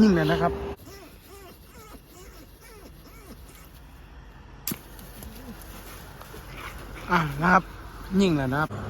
ยิ่งเลยนะครับอะนะครับ ยิ่งเลยนะครับ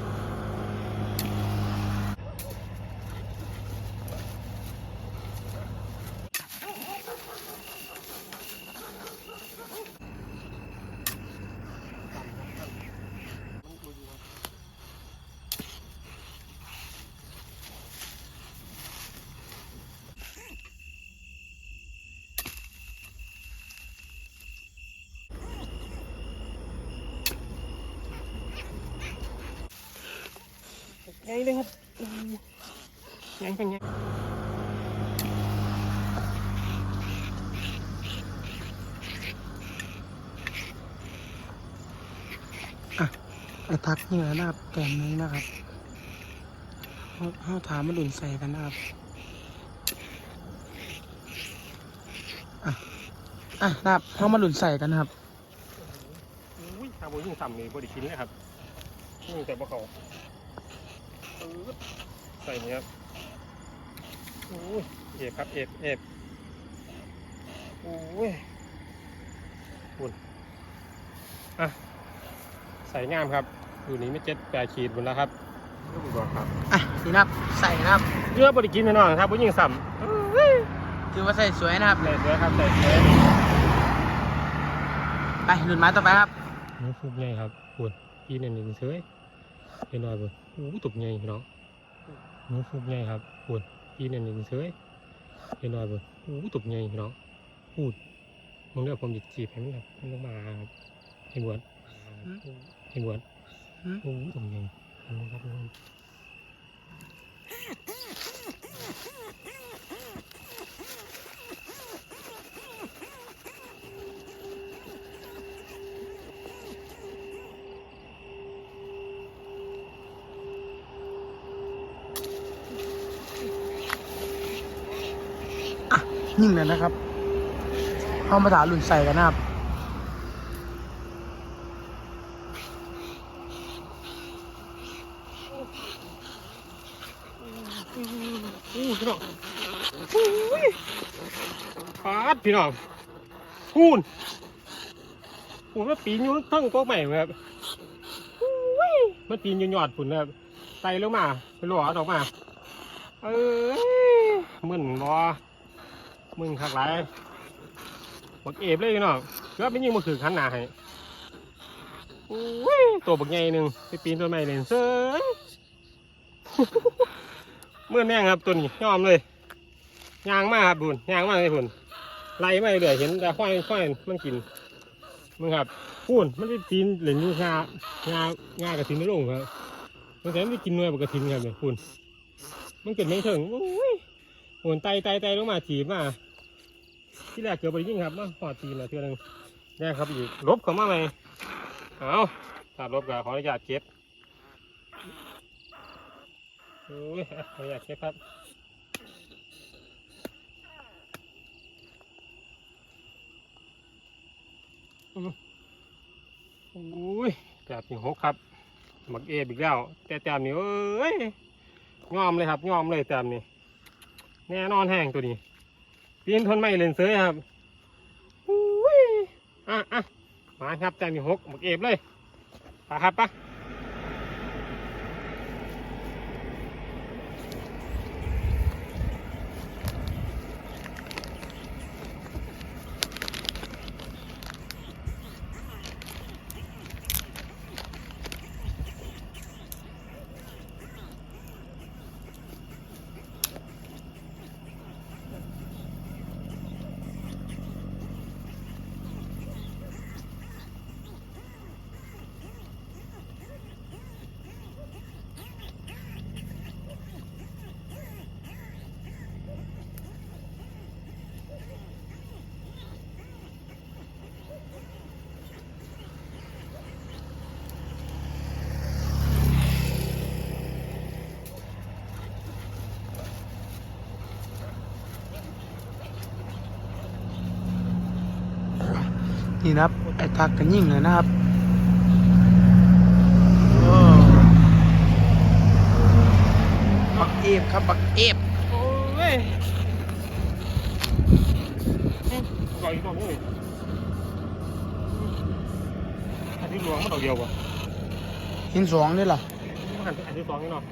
ไงเลยครับยังเป็นไงไอ้ทักนี่แหละนะครับแกมนี้นะครับเขาเขาถามมาดุนใส่กันนะครับ อะ อะนะครับเขามาดุนใส่กันนะครับอุ้ยทาโบยิ่งต่ำเลยบริกินเลยครับยิ่งแต่บ่เขาปึ๊บ ใส่เนี่ยครับโอ้ยเอฟครับเอฟเอฟโอ้ยคุณอะใส่งามครับอยู่นี้ไม่เจ็ดแปดขีดหมดแล้วครับลูกบอกครับอะนี่นะครับใส่นะครับเยอะบริกินแน่นอนครับโบยิ่งต่ำถือว่าใส่สวยนะครับใส่สวยครับใส่สวยไปหนุนไม้ต่อไปครับหนูฟุบใหญ่ครับปวดปีนั่นนี่เฉย เห็นหน่อยบ่โอ้ตุกใหญ่พี่น้องหนูฟุบใหญ่ครับปวดปีนั่นนี่เฉยเห็นหน่อยบ่โอ้ตุกใหญ่พี่น้องพูดมึงเลือกผมดิจีบให้มันครับมันลงมาครับให้บวชให้บวชหืมโอ้ตุกใหญ่เห็นไหมครับ พึ่งเลยนะครับเข้ามาถาหลุนใส่กันนะครับอู้พี่น้องอุ้ยฟาดพี่น้องพูนผมว่าปีนอยู่ทั้งกกใหม่ครับอุ้ยมันปีนอยู่ยอดฝุ่นครับไต่ลงมาไปหลอดออกมา เอ้ยมึนบอ มึนคักไรบักเอฟเลยพี่น้องเกือบไม่ยิงมาถือขันหนาให้อุ้ยตัวบักใหญ่หนึ่งไปปีนต้นไม้เล่นเซ้ยเมื่อแม่งครับตัวนี้ยอมเลยยางมากครับบุญยางมากเลยบุญไล่ไม่เดือเห็นแต่ค่อยค่อยมันกินมึงครับพูนมันไปปีนเหรียญยูงางางากระถินไม่ลงครับมันแถมไปกินเนื้อกระถินครับเนี่ยพูนมันเกิดไม่ถึงโอ้ยโหนไตไตไตลงมาถีบมา ที่แรกเกือบไปยิ่งครับมาหอดตีนมาเทื่อนึงแน่ครับอีกลบเข้ามาไหมเอาถ้าลบก็ขออนุญาตเก็บโอ้ยขออยากเช็คครับโอ้ยแต้มที่หกครับหมักเอฟอีกแล้ว แต่แต้มนี้เอ้ยงอมเลยครับงอมเลยแต้มนี้แน่นอนแห้งตัวนี้ ปีนทนไม่เลนเซยครับโอ้ยอะอะมาครับแต้มที่หกหมกเอฟเลยไปครับไปะ นี่นะครับไอ้ทักกันยิ่งเลยนะครับโอ้บักเอฟครับบักเอฟโอ้ยก่อนอีกรอบนึงอันที่หลวงมันดอกเดียวป่ะหินสองนี่เหรอมันหันอันที่สองนี่เนาะ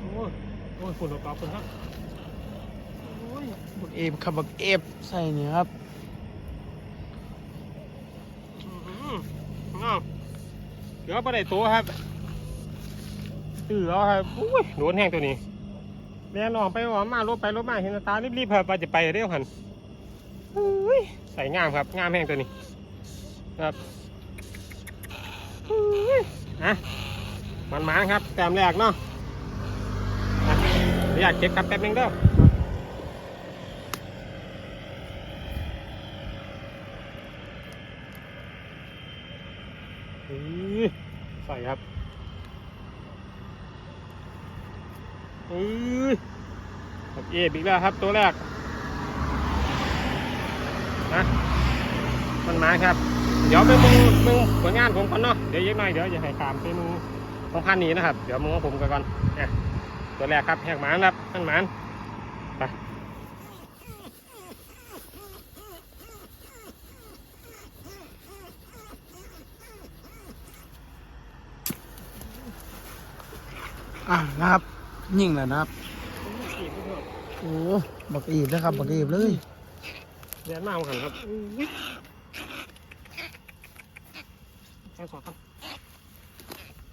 โอ้ยโอ้ยฝุ่นออกปากฝุ่นครับโอ้ยบักเอฟครับบักเอฟใส่นี่ครับ อื้อหือ อ้าวเดี๋ยวไปได้ตัวครับตื่นแล้วครับอุ้ยโดนแห้งตัวนี้แม่นออกไปออกมารถไปรถมาเห็นตารีบๆครับว่าจะไปเร็วหันอุ้ยใส่งามครับงามแห้งตัวนี้ ครับอุ้ยอะมันมาครับแต้มแรกเนาะอยากเก็บครับแป๊บนึงเด้อย ใส่ครับอุ้ยครับเอฟอีกแล้วครับตัวแรกนะมันมาครับ เดี๋ยวไปมึงมึงผลงานผมก่อนเนาะเดี๋ยวยักหน่อยเดี๋ยวจะให้ตามไปมึงของพันนี้นะครับ เดี๋ยวมึงของผมกันก่อนอะตัวแรกครับแหกหมานครับมันหมานไป อะนะครับ ยิ่งแล้วนะครับ โอ้บักเอฟนะครับบักเอฟเลยเรียนมาเอาหันครับแค่สอดครับ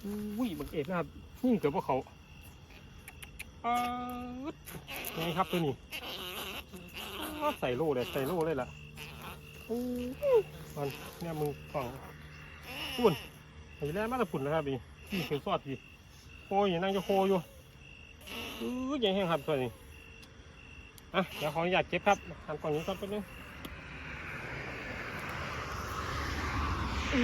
อุ้ยบังเอ็ดนะครับนี่งเกือบว่าเขาเออไงครับตัวนี้ใส่โล่เลยใส่โล่เลยล่ะอันเนี่ยมึงฟังปุ่นไอ้แร่มาตะปุ่นนะครับนี่นี่คือซอดดีโคอยู่นั่งจะโคอยู่อื้อยังแห้งครับตัวนี้อะเดี๋ยวขออนุญาตเก็บครับหันกล่องนี้ก่อนแป๊บนึงอื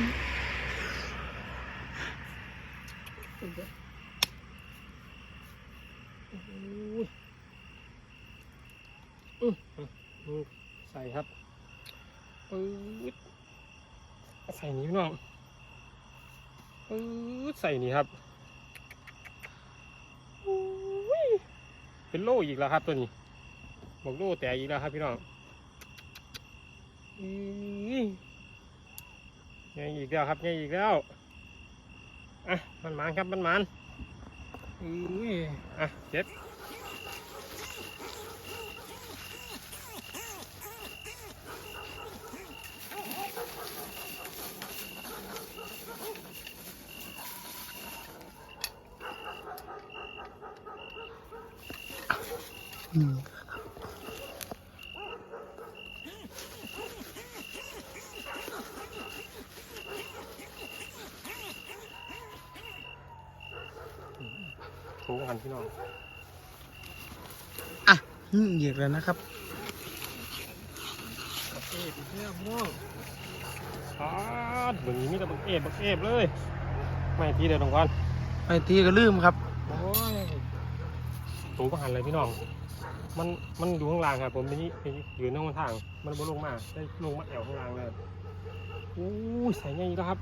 อใส่ครับปื๊ดใส่นี้พี่น้องปื๊ดใส่นี่ครับอุ้ย เป็นโล่อีกแล้วครับตัวนี้บอกโลแต่อีกแล้วครับพี่น้องยังอีกแล้วครับยังอีกแล้วอะมันหมานครับมันหมานอืออะเจ็บ อืมถูกันพี่น้อง อะยิ่งอีกแล้วนะครับบักเอฟอีกแล้วพี่น้องพาดเหมือนมีแต่บักเอฟบักเอฟเลย ไม่ทีเดียวตรงกันไปทีก็ลืมครับ โอ้ยถูกหันเลยพี่น้อง มันมันอยู่ข้างล่างครับผมไปนี่ไปยืนนั่งทาง มันบนลงมาได้ลงมาแอวข้างล่างเลยอู้ใส่ใหญ่แล้วครับ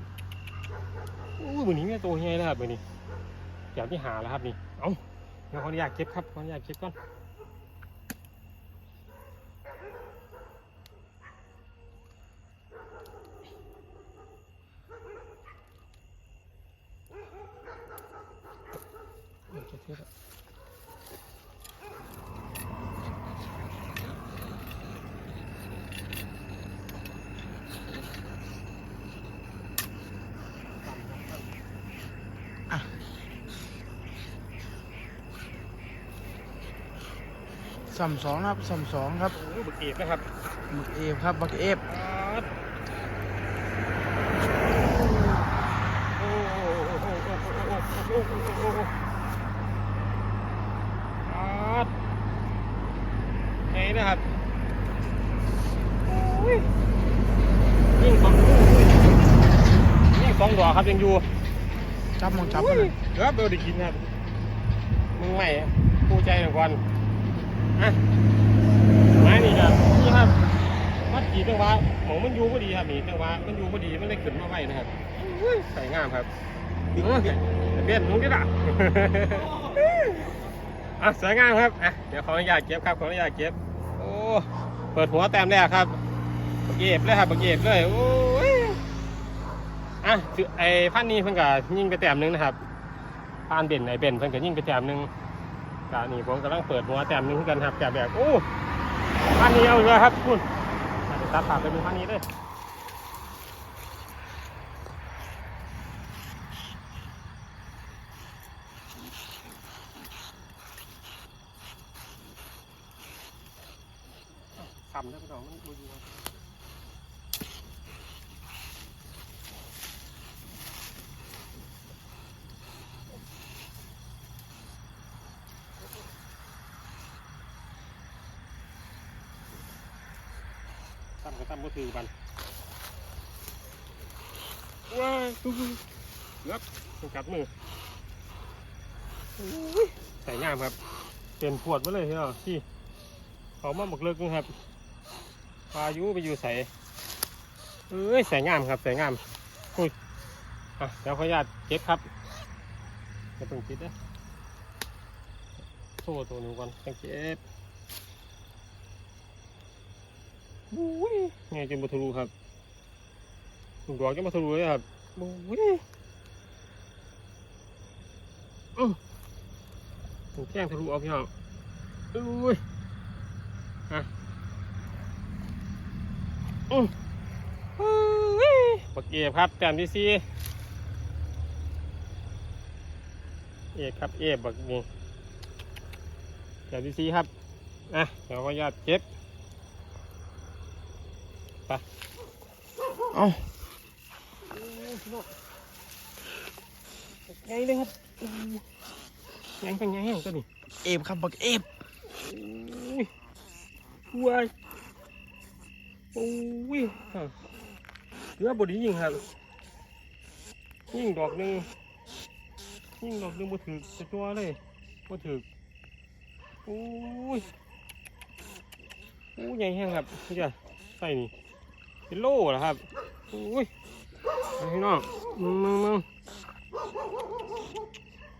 อู้ยมือนี้เนี่ยตัวใหญ่แล้วครับมือนี้อยากที่หาแล้วครับนี่เอ้าเดี๋ยวขออนุญาตเก็บครับขออนุญาตเก็บก่อนเก็บเก็บ สัมสองครับสัมสองครับโอ้ยบักเอกนะครับบักเอฟครับบักเอฟปั๊ดโอ้โหโอ้โหโอ้โหโอ้โหโอ้โหโอ้โหโอ้โหปั๊ดไงนะครับโอ้ยยิ่งสองยิ่งสองดอกครับยังอยู่จับมองจับกันอุ้เลยยเดี๋ยวเบลได้กินครับมึงไม่ปูใจหนึ่งวัน อะไม้นี่ครับนี่ครับมัดจีจังหวะหมองมันอยู่พอดีครับนี่จังหวะมันอยู่พอดีมันเลยขึ้นมาไว้นะครับอุ้ยใส่งามครับเออเบี้ยนมึงดิล่ะ อะสวยงามครับอะเดี๋ยวขออนุญาตเก็บครับขออนุญาตเก็บโอ้เปิดหัวแต้มแรกครับบักเก็บเลยครับบักเก็บเลยโอ้ยอะคือไอ้พันนี้เพิ่นก็ยิงไปแต้มหนึงนะครับพานเด่นไอ้เบนเพิ่นก็ยิงไปแต้มหนึง กานี่ผมกำลังเปิดหัวแต้มนึงกันครับแกแบบโอ้พันนี้เอาเลยครับคุณอาจจะตัดขาดไปเป็นพันนี้เลยทำได้พี่น้องมันดูดีครับ ตั้มก็ตั้มก็ถือมันว้ายปุ๊บเกือบต้องกัดมืออุ้ยใส่งามครับเป็นขวดมาเลยเนาะที่เขามาบักเลิกนึงครับปลาอยุไปอยู่ใส่เอ้ยใส่งามครับใส่งามอุ้ยอะเดี๋ยวขออนุญาตเก็บครับจะเพิ่งคิดนะโซ่ตัวหนึงก่อนต้องเก็บ อุ้ยไงจนบัทะลุครับลูกดอกจะบัทะลุเลยครับอุ้ยอื้อถูกแข้งทะลุเอาพี่น้องอุ้ยอะอื้ออุ้ยบักเอกครับแต้มที่สี่เอกครับเอกบักนี่แต้มที่สี่ครับ อะเดี๋ยวขออนุญาตเก็บ เอ้าไงเลยครับยังเป็นไงก็นี่เอฟครับบักเอฟว้ายโอ้ยเรือบดียิงครับยิงดอกหนึ่งยิงดอกหนึ่งมาถือจะตัวเลยมาถือโอ้ยโอ้ยใหญ่แห้งครับนี่จ้ะใส่นี่ เป็นโล่เหรอครับโอ้ยพี่น้องมึงมึงมึง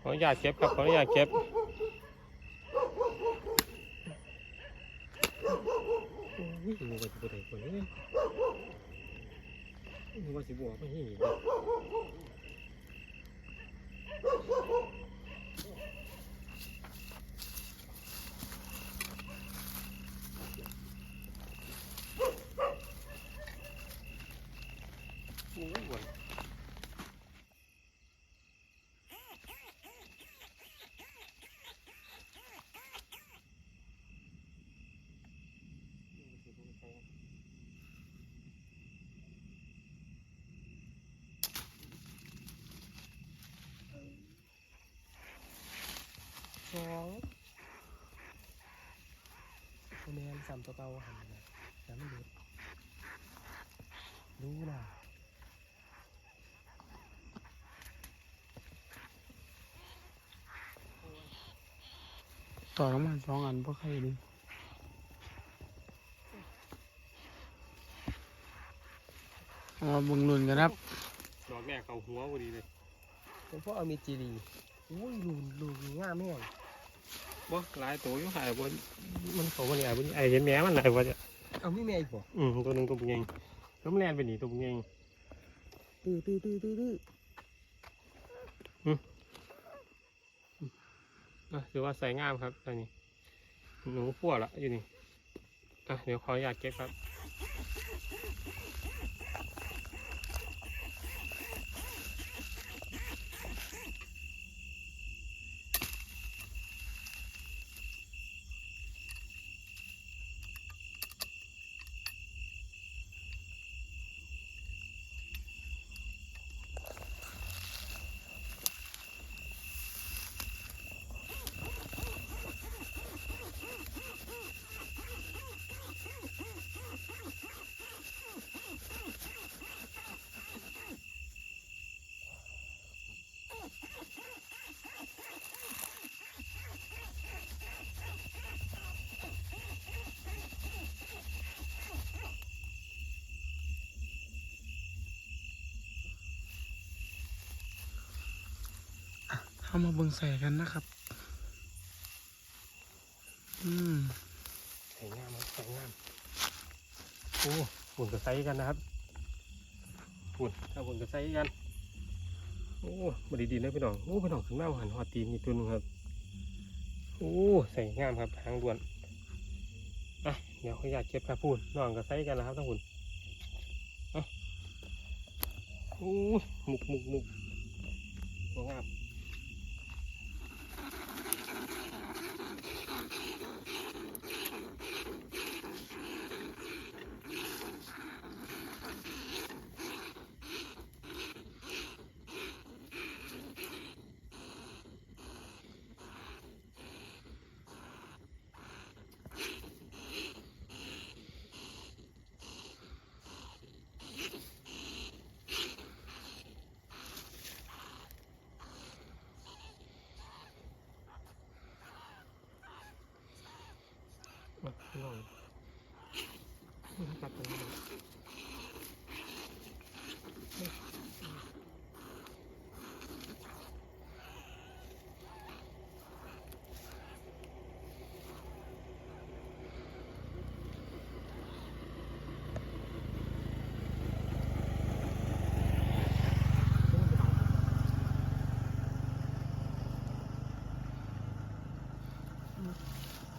ขออนุญาตเก็บครับขออนุญาตเก็บอุ้ยมันก็จะไปไหนคนนี้มันว่าสิบวกไม่เห็นโอ้ยวันส องแมนสามตัวเก่าหันนะน้ำดูดูนะต่อน้ำมันสองอันเพราะใครดูเอามาเบึงลุนกันครับดอกแรกเขาหัวพอดีเลยผมพ่อเอามีจีรีอุ้ยลูนลูนง่าแม่ง บ่หลายตัวอยู่หายบ่มันเขาบ่นี่ไอ้บ่นี่ไอ้เห็นแม่มันหลายบ่จะเอามีแม่อีกบ่อืมตัวหนึงตัวบุญยังแล้วมันแล่นไปหนีตัวบุญยังตื้อตื้อตื้อตื้อตื้ออะถือว่าใส่งามครับตัวนี้หนูพั่วละอยู่นี่อะเดี๋ยวขออนุญาตเก็บครับ เอามาเบิ่งใส่กันนะครับ อืมใส่งามครับใส่งามโอ้หุ่นกับไซกันนะครับหุ่นถ้าหุ่นกับไซกันโอ้บไดีดีนะพี่น้องโอ้พี่น้องถึงหน้าหันหัวตีนอีกตัวหนึงครับโอ้ใส่งามครับหางด่วนอะเดี๋ยวขออยากเก็บครับพูดน้องกับไซกันนะครับทั้งหุ่นอะโอ้หมุกหมุกหมุกสวยงาม มาพี่น้อง ตัดไปแล้ว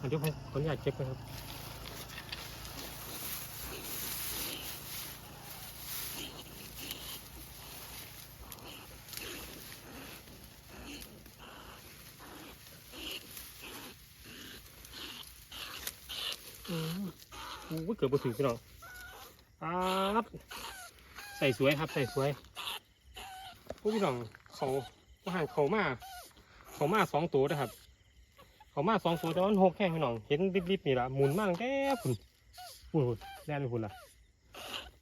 เดี๋ยวไปขออนุญาตเก็บนะครับ อืมโอ้ย เกือบมาถึงพี่น้องครับใส่สวยครับใส่สวยพวกพี่น้องเขาว่าหันเขามาเขามาสองตัวนะครับ เขามาสองตัวแต่ว่ามันหกแข้งพี่น้อง เห็นริบๆนี่ละหมุนมากแค่ฝุ่นฝุ่นฝุ่นแล่นฝุ่นละ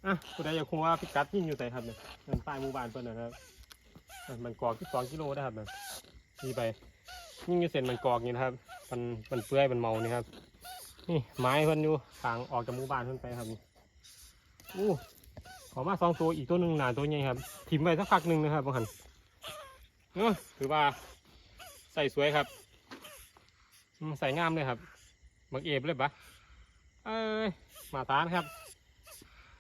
อะผู้ใดอยากคงว่าพิกัดยิ่งอยู่ใส่ครับเนี่ยมันป้ายหมู่บ้านเพิ่นนะครับมันกอกที่สองกิโลนะครับเนี่ยนี่ไปยิ่งอยู่เส้นมันกอกนี่นะครับ มันมันเปื่อยมันเมานี่ครับ นี่ไม้เพิ่นอยู่ทางออกจากหมู่บ้านเพิ่นไปครับนี่อู้ขอมาสองตัวอีกตัวหนึ่งหนาตัวใหญ่ครับถิ่มไว้สักพักหนึ่งนะครับบางหันเออถือว่าใส่สวยครับใส่งามเลยครับบักเอฟเลยปะเอ้ยมาตานครับ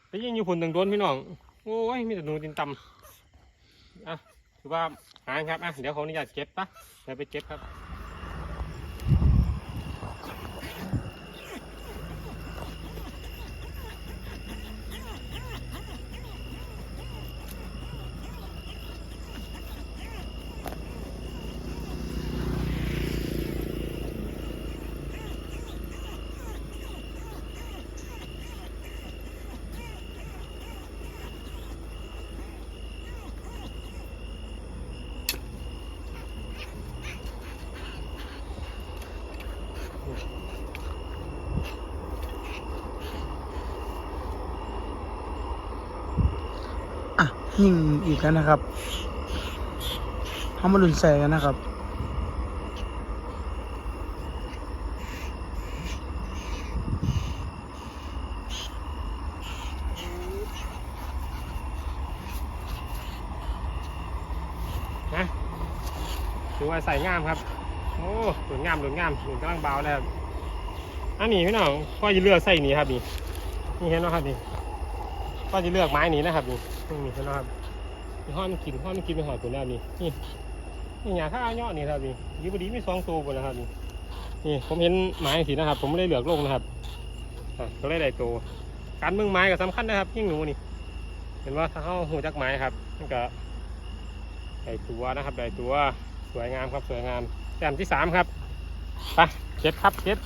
ไปยิงอยู่พุ่นตึงโดนพี่น้องโอ้ยมีแต่หนูตินตำอะถือว่าหางครับอะเดี๋ยวเขออนุญาตเก็บปะเดี๋ยวไปเก็บครับ ยิงอีกแล้วนะครับเขามาดุนใส่กันนะครับนะถือว่าใส่งามครับ โอ้หลุนงามหลุนงามหลุนกำลังเบาแล้วครับอันนี้พี่น้องพ่อจะเลือกใส่นี้ครับนี่นี่เห็นไหมครับนี่พ่อจะเลือกไม้นี้นะครับนี่ นี่เห็นไหมครับนี่ห้อมันกินห้อมันกินไปหอยตัวแล้วนี่นี่นี่หยาข้าวยอดนี่ครับนี่อยูบดีมีสองตัวหมดแล้วครับนี่นี่ผมเห็นไม้สีนะครับ ผมไม่ได้เหลือกลงนะครับก็เลยได้ตัวการมืองไม้ก็สำคัญนะครับ ยิ่งหนูนี่ เห็นว่าถ้าเข้าหูจักไม้ครับมันก็ได้ตัวนะครับได้ตัวสวยงามครับสวยงามแต้มที่สามครับไปเจ็ดครับเจ็ด